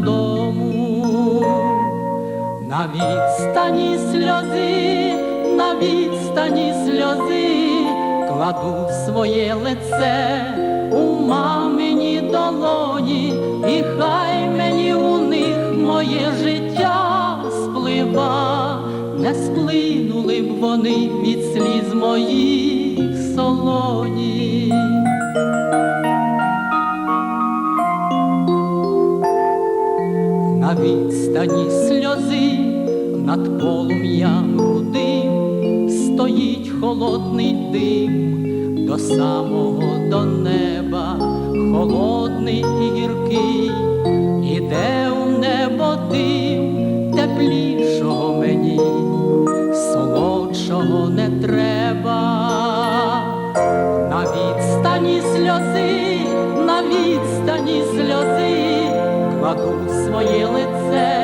додому. На відстані сльози, на відстані сльози, кладу своє лице у мамині долоні, і хай мені у них моє життя сплива, не сплинули б вони від сліз моїх солоні. Відстані сльози над полум'ям рудим стоїть холодний дим до самого до неба, холодний і гіркий, іде у небо дим, кладу своє лице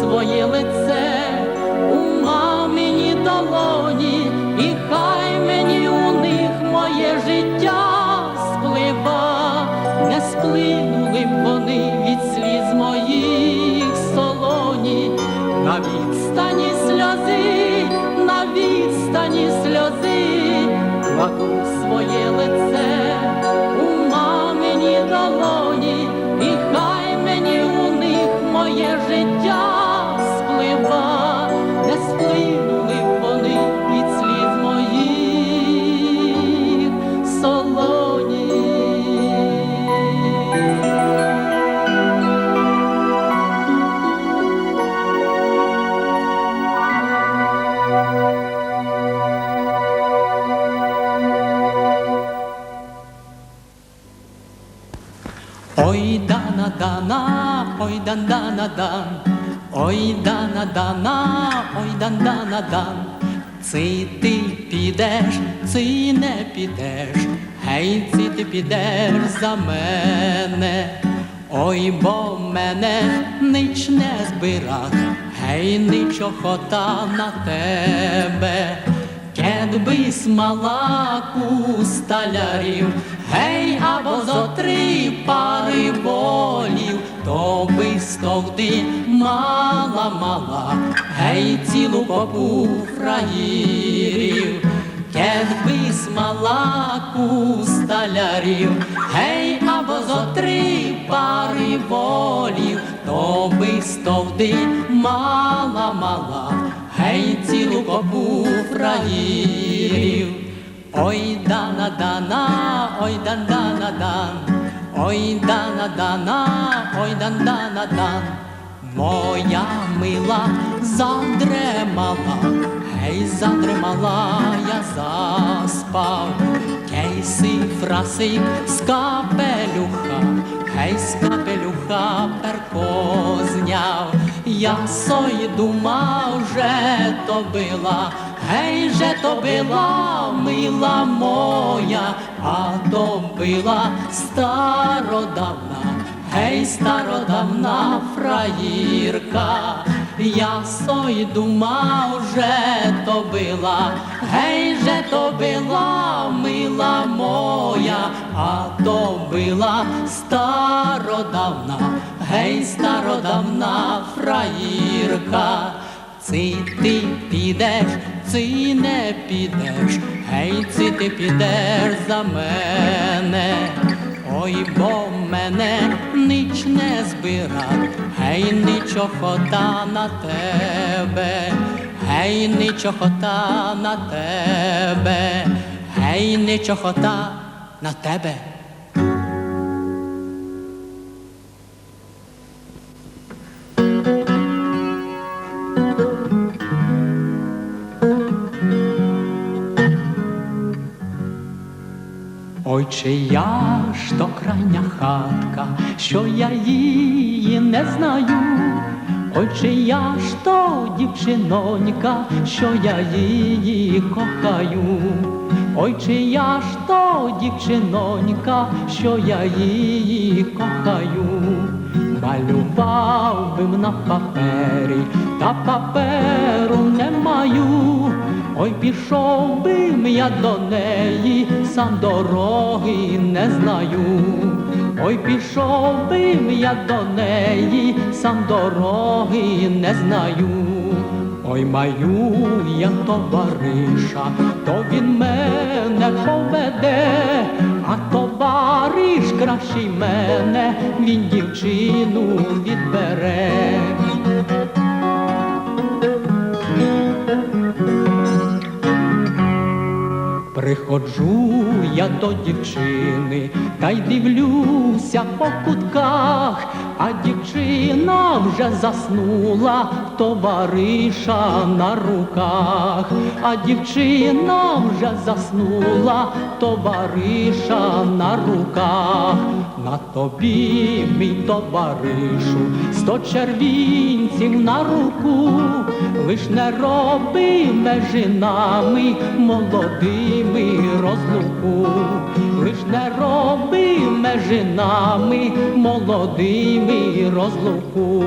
своє лице дана, дан, ой, дана, дана, ой, дан, дана, дан. Ци ти підеш, ци не підеш, гей, ци ти підеш за мене. Ой, бо мене нич не збирав, гей, нич охота на тебе. Кедби смалаку сталярів, гей, або зо три пари волів, то би стовди мала мала, гей, цілу попу фраїрів. Кедби смалаку сталярів, гей, або зо три пари волів, то би стовди мала мала, гей, цілу копу фраїрів. Ой, дана, дана, ой, дан, дана, дан, ой, дана, дана, ой, дан, дана, дан. Моя мила задремала, гей, задремала, я заспав, кейси фраси з капелюха, гей, з капелюха перко зняв. Я сой думав, же то била, гей, же то била, мила моя, а то била стародавна. Гей, стародавна фраїрка, я сой думав, же то била, гей, же то била, мила моя, а то била стародавна, гей, стародавна фраїрка. Ци ти підеш, ци не підеш, гей, ци ти підеш за мене. Ой, бо мене ніч не збирав, гей, ніч охота на тебе. гей, не чохота на тебе, гей, не чохота на тебе. Ой, чия ж то крайня хатка, що я її не знаю. Ой, чия ж то дівчинонька, що я її кохаю. Ой, чия ж то дівчинонька, що я її кохаю. Малював би на папері, та паперу не маю. Ой, пішов би я до неї, сам дороги не знаю. Ой, пішов би я до неї, сам дороги не знаю. Ой, маю я товариша, то він мене поведе, а товариш кращий мене, він дівчину відбере. Приходжу я до дівчини та й дивлюся по кутках, а дівчина вже заснула товариша на руках, а дівчина вже заснула товариша на руках. На тобі, мій товаришу, сто червінців на руку, лиш не роби межі нами молодими розлуку, лиш не роби межі нами молодими розлуку.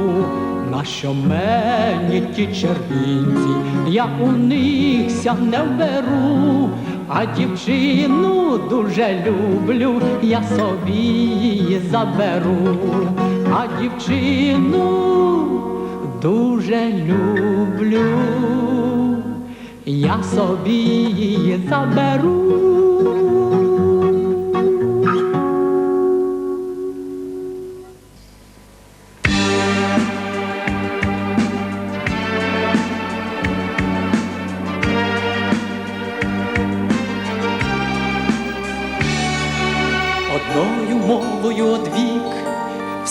Нащо мені ті червінці, я у них ся не вберу, а дівчину дуже люблю, я собі її заберу, а дівчину дуже люблю, я собі її заберу.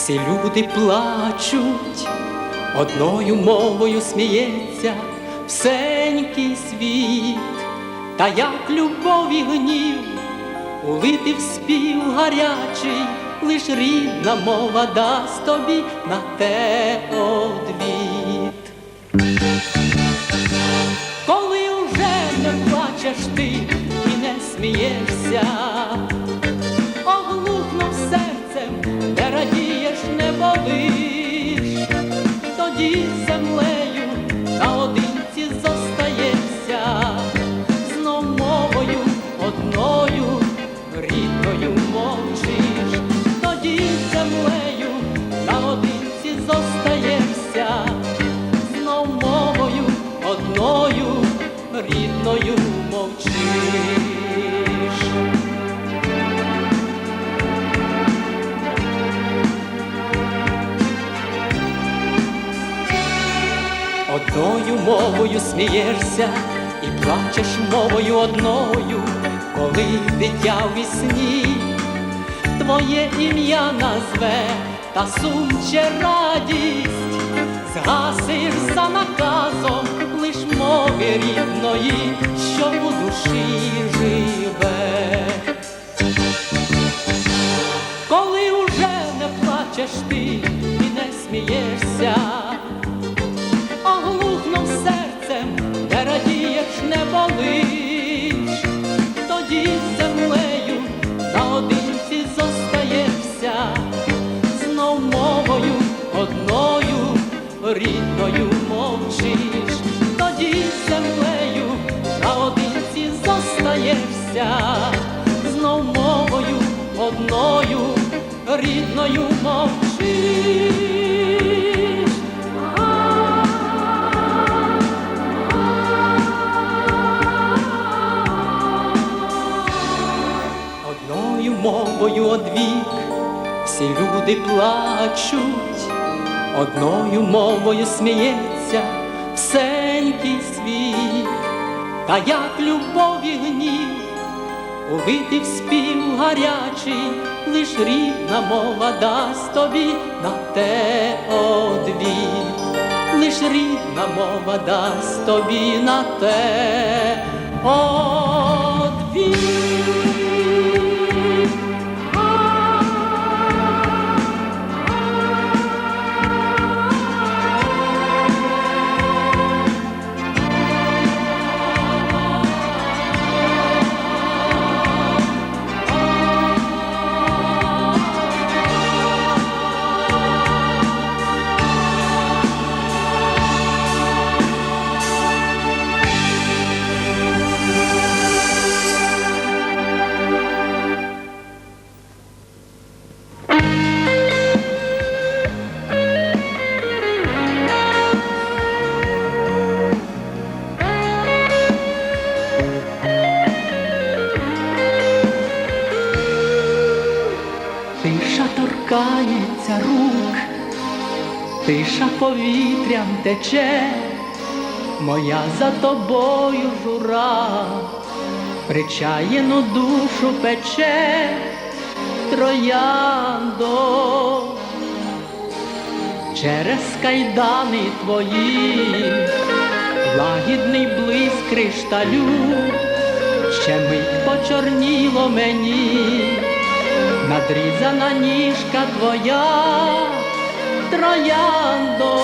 Всі люди плачуть, одною мовою сміється всенький світ, та як любов і гнів, улити в спів гарячий, лиш рідна мова дасть тобі на те одвіт. Коли уже не плачеш ти і не смієшся, радієш, не болиш, тоді землею наодинці зостаєшся, знов мовою одною рідною мовчиш, тоді землею наодинці зостаєшся, знов мовою одною рідною мовчиш. Одною мовою смієшся і плачеш мовою одною, коли дитя в вісні твоє ім'я назве та сум чи радість, згасиш за наказом лиш мови рідної, що у душі живе. Коли уже не плачеш ти і не смієшся, болиш, тоді землею наодинці зостаєшся, знов мовою одною рідною мовчиш, тоді землею наодинці зостаєшся, знов мовою одною рідною мовчиш. Люди плачуть, одною мовою сміється всенький світ, та як любов і гнів, увити в спів гарячий, лиш рідна мова дасть тобі на те одвіт, лиш рідна мова дасть тобі на те одвіт. Тиша торкається рук, тиша повітрям тече, моя за тобою жура, причаєну душу пече, трояндо, через кайдани твої, лагідний блиск кришталю, ще мить почорніло мені надрізана ніжка твоя, трояндо.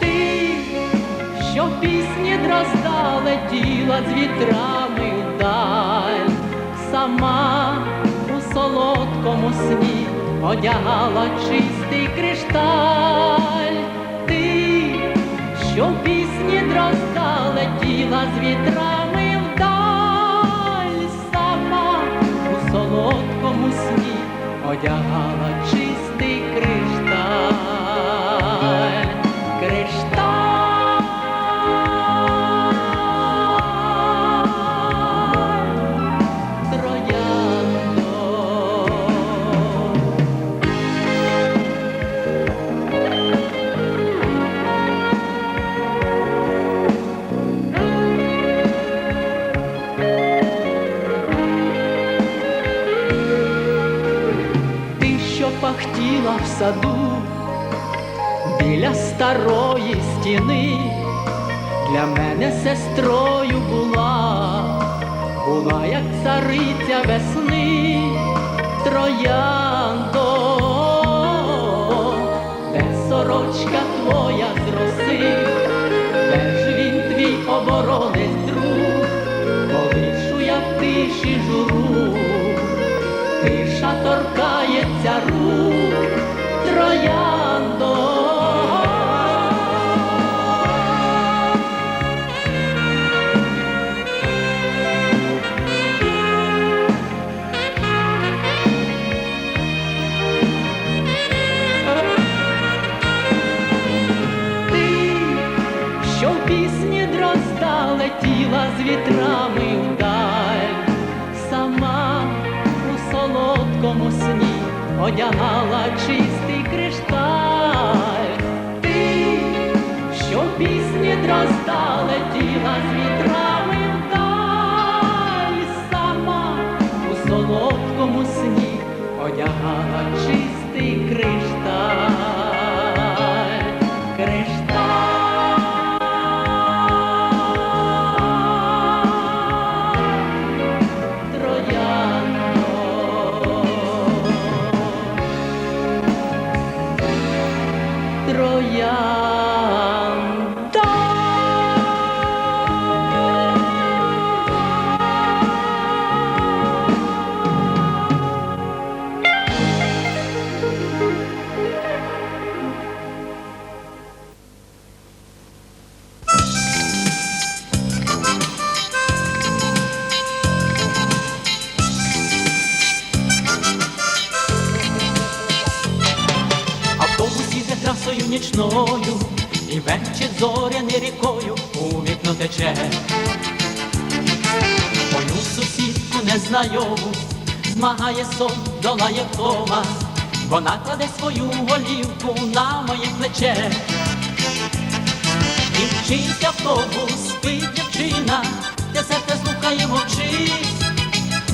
Ти, що пісні дрозда летіла з вітрами вдаль, сама у солодкому сні одягала чистий кришталь. Ти, що пісні дрозда летіла з вітрами солодкому сні одягала чистий в саду біля старої стіни, для мене сестрою була, була як цариця весни, трояндо, де сорочка твоя з де ж він твій оборонець друг, полишу я в тиші журу. Тиша торкається рікою у вікно тече. Мою сусідку незнайому змагає сон, долає втома. Вона кладе свою голівку на моє плече. мчить автобус, спить дівчина, де серце слухає мовчить.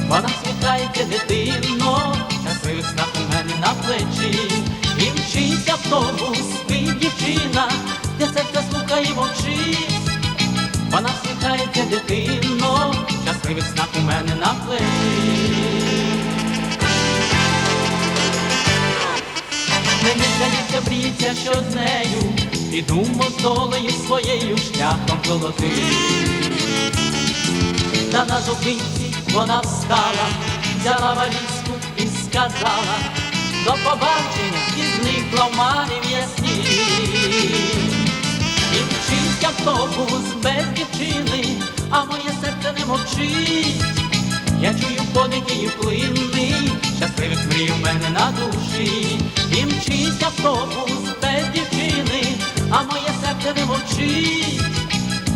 Вона сміхається дитино, щасливий снах у мене на плечі. Мчить автобус, спить дівчина, де серце слухає мовчить. Вона всміхається дитино, щасливий снах у мене на плечі. Мені здається, бріться, що з нею піду долею своєю шляхом золотим. Та на зупинці вона встала, взяла валізку і сказала, до побачення і зникла в марі ясні. І мчить автобус без дівчини, а моє серце не мовчить. Я чую подих її плинний, щасливих мрій у мене на душі. І мчить автобус без дівчини, а моє серце не мовчить.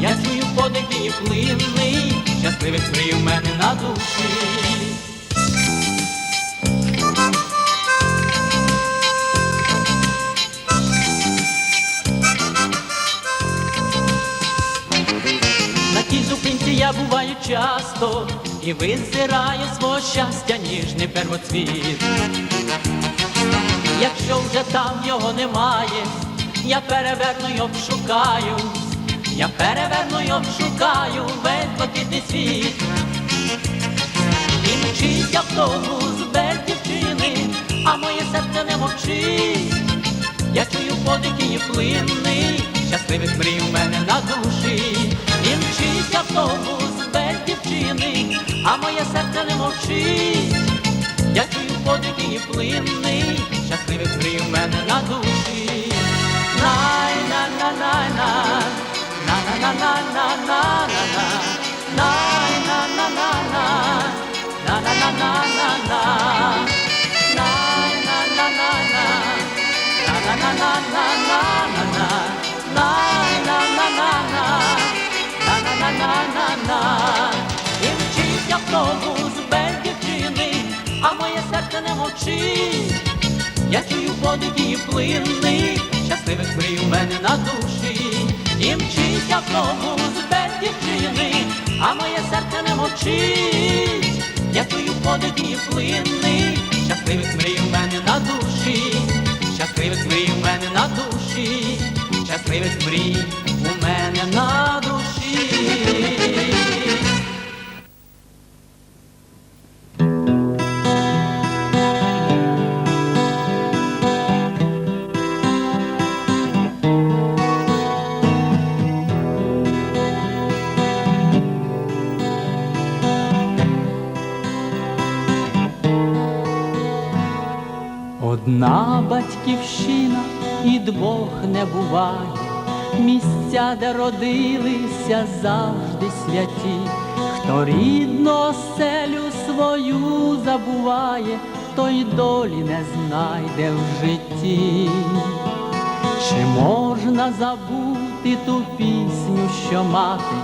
Я чую подих її плинний, щасливих мрій у мене на душі. Я буваю часто і визираю свого щастя ніжний первоцвіт. Якщо вже там його немає, я переверну й обшукаю, я переверну й обшукаю весь блакитний світ. І мчить автобус без дівчини, а моє серце не мовчить. Я чую подих її плинний, щасливих мрій у мене на душі. І мчить автобус без дівчини, а моє серце не мовчить. Я чую подих і плинний, щасливих мрій мене на автобус без дівчини, а моє серце не мовчить. Я чую подих її плинний, щасливих мрій у мене на душі. І мчить автобус без дівчини, а моє серце не мовчить. Я чую подих плинний, щасливих мрій у мене на душі, щасливих мрій у мене на душі, щасливих мрій родилися завжди святі, хто рідну оселю свою забуває, той долі не знайде в житті. Чи можна забути ту пісню, що мати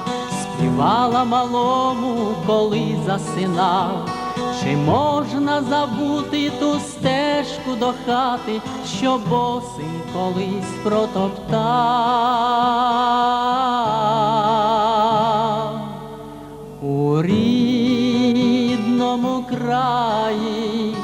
співала малому, коли засинав? Чи можна забути ту стежку до хати, що босим колись протоптав? У рідному краї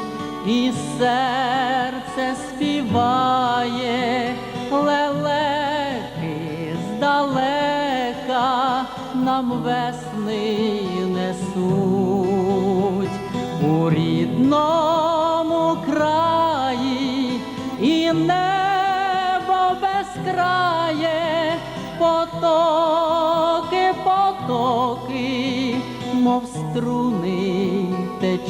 і серце співає лелеки здалека нам весни несуть у рідному краї і небо безкрає, потоки, потоки, мов струни течуть.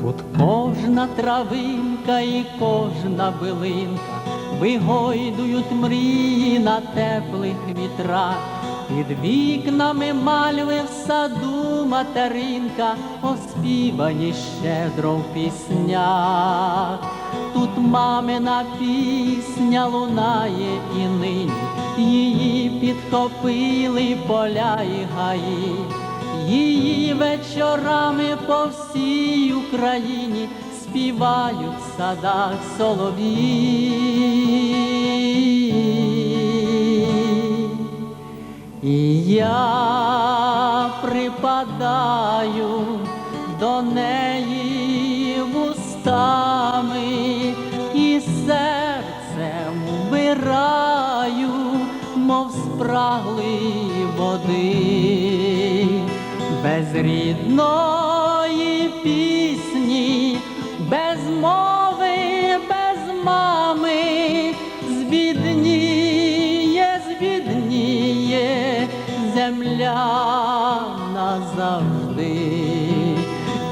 Тут кожна травинка і кожна билинка вигойдують мрії на теплих вітрах. Під вікнами мальви в саду материнка, оспівані щедро в піснях. Тут мамина пісня лунає і нині, її підхопили поля і гаї, її вечорами по всій Україні співають в садах солов'ї. І я припадаю до неї вустами і серцем вбираю, мов спрагли води безрідної пісні. Назавжди.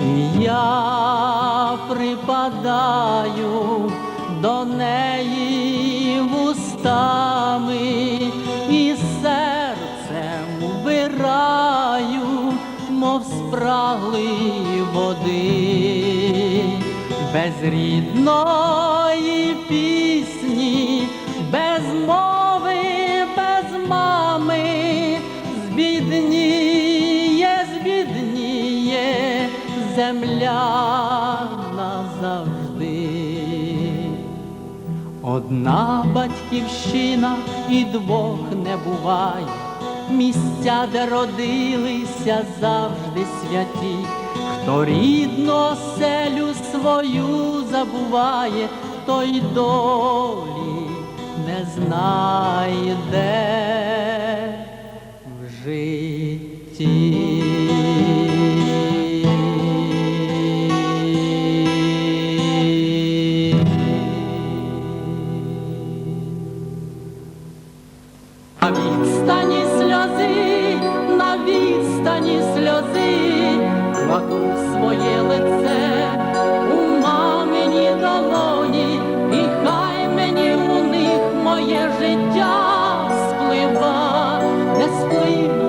І я припадаю до неї вустами і серцем вбираю, мов спраглий води, без рідної пісні, земля назавжди. Одна батьківщина і двох не буває, місця, де родилися завжди святі, хто рідну оселю свою забуває, той долі не знайде в житті. You.